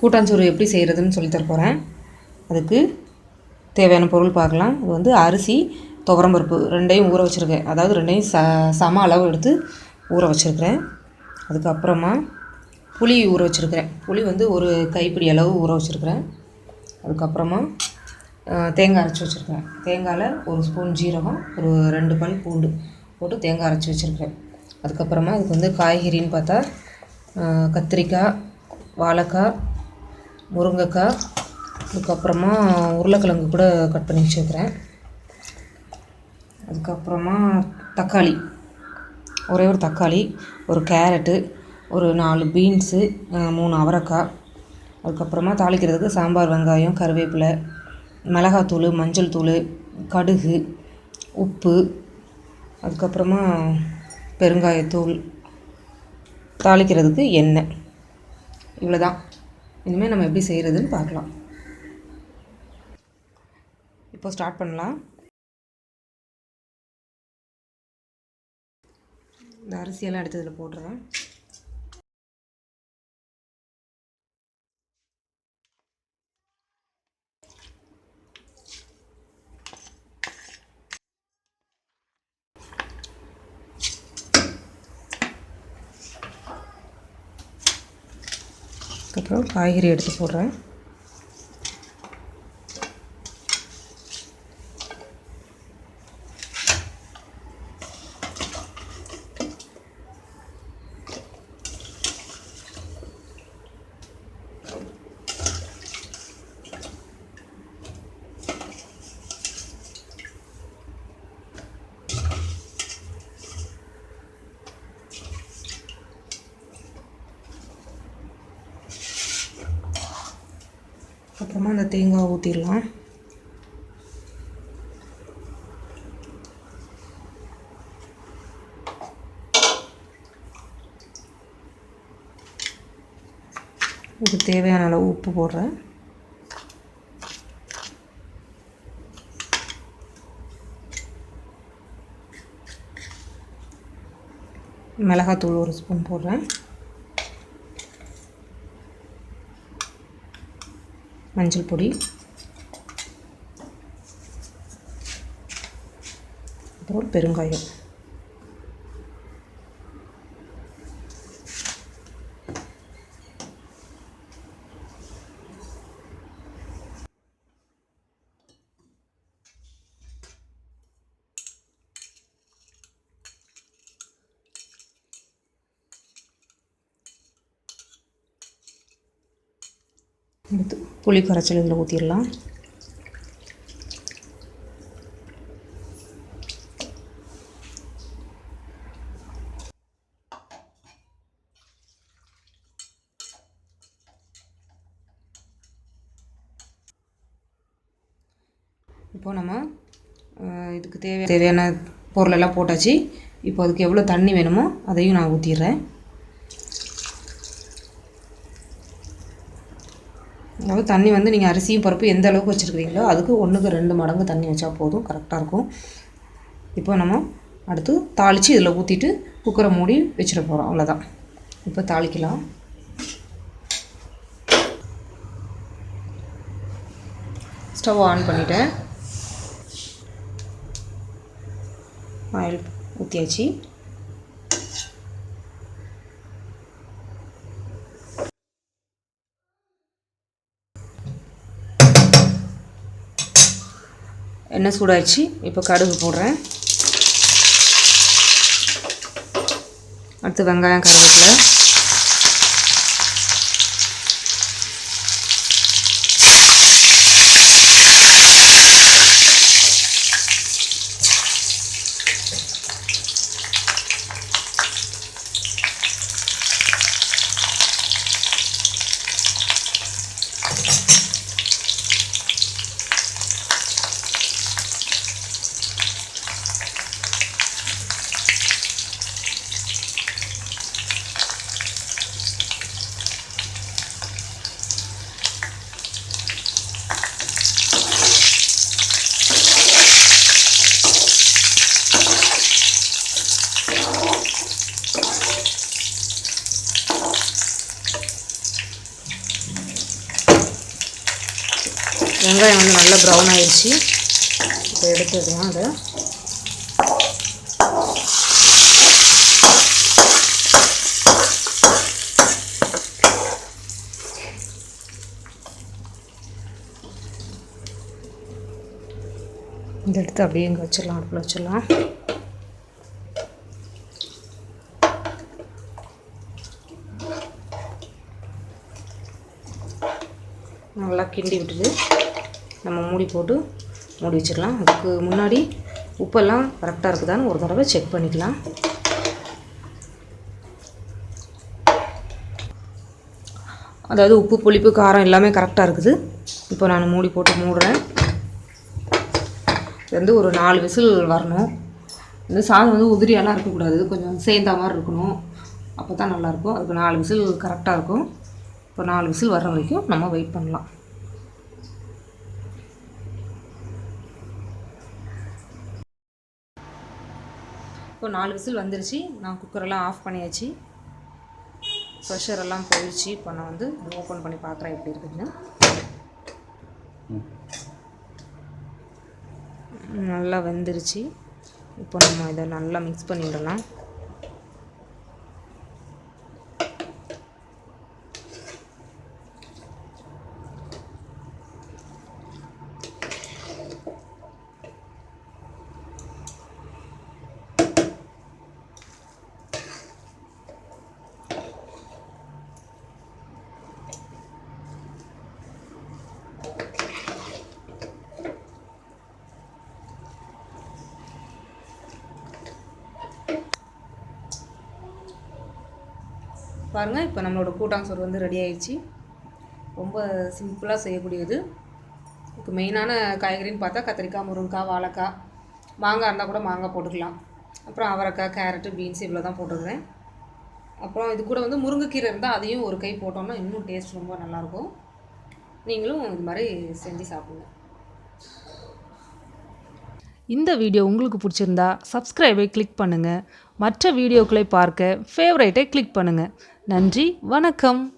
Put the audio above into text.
கூட்டாஞ்சோறு எப்படி செய்கிறதுன்னு சொல்லி தர போகிறேன் அதுக்கு தேவையான பொருள் பார்க்கலாம். இது வந்து அரிசி துவரம்பருப்பு ரெண்டையும் ஊற வச்சுருக்கேன். அதாவது ரெண்டையும் ச சம அளவு எடுத்து ஊற வச்சுருக்கிறேன். அதுக்கப்புறமா புளி ஊற வச்சுருக்கிறேன். புளி வந்து ஒரு கைப்பிடி அளவு ஊற வச்சுருக்கிறேன். அதுக்கப்புறமா தேங்காய் அரைச்சி வச்சுருக்கேன் தேங்காயில் ஒரு ஸ்பூன் ஜீரகம் ஒரு ரெண்டு பல் பூண்டு போட்டு தேங்காய் அரைச்சி வச்சுருக்கிறேன். அதுக்கப்புறமா இதுக்கு வந்து காய்கறின்னு பார்த்தா கத்திரிக்காய் வாழைக்காய் முருங்கைக்காய் அதுக்கப்புறமா உருளைக்கிழங்கு கூட கட் பண்ணி வச்சுருக்கிறேன். அதுக்கப்புறமா தக்காளி. ஒரே ஒரு தக்காளி ஒரு கேரட்டு ஒரு நாலு பீன்ஸு மூணு அவரைக்காய். அதுக்கப்புறமா தாளிக்கிறதுக்கு சாம்பார் வெங்காயம் கருவேப்பிலை மிளகாத்தூள் மஞ்சள் தூள் கடுகு உப்பு அதுக்கப்புறமா பெருங்காயத்தூள் தாளிக்கிறதுக்கு எண்ணெய். இவ்வளோ தான் இனிமேல் நம்ம எப்படி செய்கிறதுன்னு பார்க்கலாம். இப்போ ஸ்டார்ட் பண்ணலாம். இந்த அரிசியெல்லாம் எடுத்து இதில் போட்டுறேன். அப்புறம் காய்கறி எடுத்து போடுறேன் அப்புறமா அந்த தேங்காய் ஊற்றிடலாம் இதுக்கு தேவையான அளவு உப்பு போடுறேன். மிளகாத்தூள் ஒரு ஸ்பூன் போடுறேன். மஞ்சள் பொடி. அப்புறம் பெருங்காயம். அடுத்து புளி கரைச்சல் இதில் ஊற்றிடலாம் இப்போ நம்ம இதுக்கு தேவை தேவையான பொருளெல்லாம் போட்டாச்சு. இப்போ அதுக்கு எவ்வளோ தண்ணி வேணுமோ அதையும் நான் ஊற்றிடுறேன் அதாவது தண்ணி வந்து நீங்கள் அரிசியும் பருப்பு எந்த அளவுக்கு வச்சுருக்கிறீங்களோ அதுக்கு ஒன்றுக்கு ரெண்டு மடங்கு தண்ணி வச்சா போதும் கரெக்டாக இருக்கும். இப்போ நம்ம அடுத்து தாளித்து இதில் ஊற்றிட்டு குக்கரை மூடி வச்சிட போகிறோம் அவ்வளோதான் இப்போ தாளிக்கலாம். ஸ்டவ் ஆன் பண்ணிட்டேன். ஆயில் ஊற்றியாச்சு எண்ணெய் சூடாயிடுச்சு. இப்போ கடுகு போடுறேன். அடுத்து வெங்காயம் கருவேப்பிலை. வெங்காயம் வந்து நல்லா ப்ரௌன் ஆயிடுச்சு இப்போ எடுத்துக்கலாம் அதை. இந்த எடுத்து அப்படியே இங்கே வச்சிடலாம் அடுப்பில் வச்சிடலாம். நல்லா கிண்டி விட்டுது நம்ம மூடி போட்டு மூடி வச்சிடலாம். அதுக்கு முன்னாடி உப்பெல்லாம் கரெக்டாக இருக்குதான்னு ஒரு தடவை செக் பண்ணிக்கலாம். அதாவது உப்பு புளிப்பு காரம் எல்லாமே கரெக்டாக இருக்குது. இப்போ நான் மூடி போட்டு மூடுறேன். இது வந்து ஒரு நாலு விசில் வரணும். இந்த சாதம் வந்து உதிரியெல்லாம் இருக்கக்கூடாது. கொஞ்சம் சேர்ந்தா மாதிரி இருக்கணும். அப்போ தான் நல்லாயிருக்கும் அதுக்கு நாலு விசில் கரெக்டாக இருக்கும். இப்போ நாலு விசில் வர்ற வரைக்கும் நம்ம வெயிட் பண்ணலாம். இப்போ நாலு விசில் வந்துருச்சு. நான் குக்கரெல்லாம் ஆஃப் பண்ணியாச்சு. ப்ரெஷர் எல்லாம் போயிடுச்சு. இப்போ நான் வந்து ஓப்பன் பண்ணி பார்க்குறேன் எப்படி இருக்குதுன்னு. நல்லா வெந்துருச்சு. இப்போ நம்ம இதை நல்லா மிக்ஸ் பண்ணி விடலாம் பாருங்கள் இப்போ நம்மளோட கூட்டாங்கசோறு வந்து ரெடி ஆயிடுச்சு. ரொம்ப சிம்பிளாக செய்யக்கூடியது. இதுக்கு மெயினான காய்கறின்னு பார்த்தா கத்திரிக்காய் முருங்கைக்காய் வாழைக்காய். மாங்காய் இருந்தால் கூட மாங்காய் போட்டுக்கலாம். அப்புறம் அவரைக்காய் கேரட்டு பீன்ஸ் இவ்வளோ தான் போட்டிருக்கிறேன். அப்புறம் இது கூட வந்து முருங்கைக்கீரை இருந்தால் அதையும் ஒரு கை போட்டோம்னா இன்னும் டேஸ்ட் ரொம்ப நல்லாயிருக்கும். நீங்களும் இது மாதிரி செஞ்சு சாப்பிடுங்க. இந்த வீடியோ உங்களுக்கு பிடிச்சிருந்தா சப்ஸ்கிரைபை கிளிக் பண்ணுங்கள் மற்ற வீடியோக்களை பார்க்க ஃபேவரைட்டை கிளிக் பண்ணுங்கள் நன்றி வணக்கம்.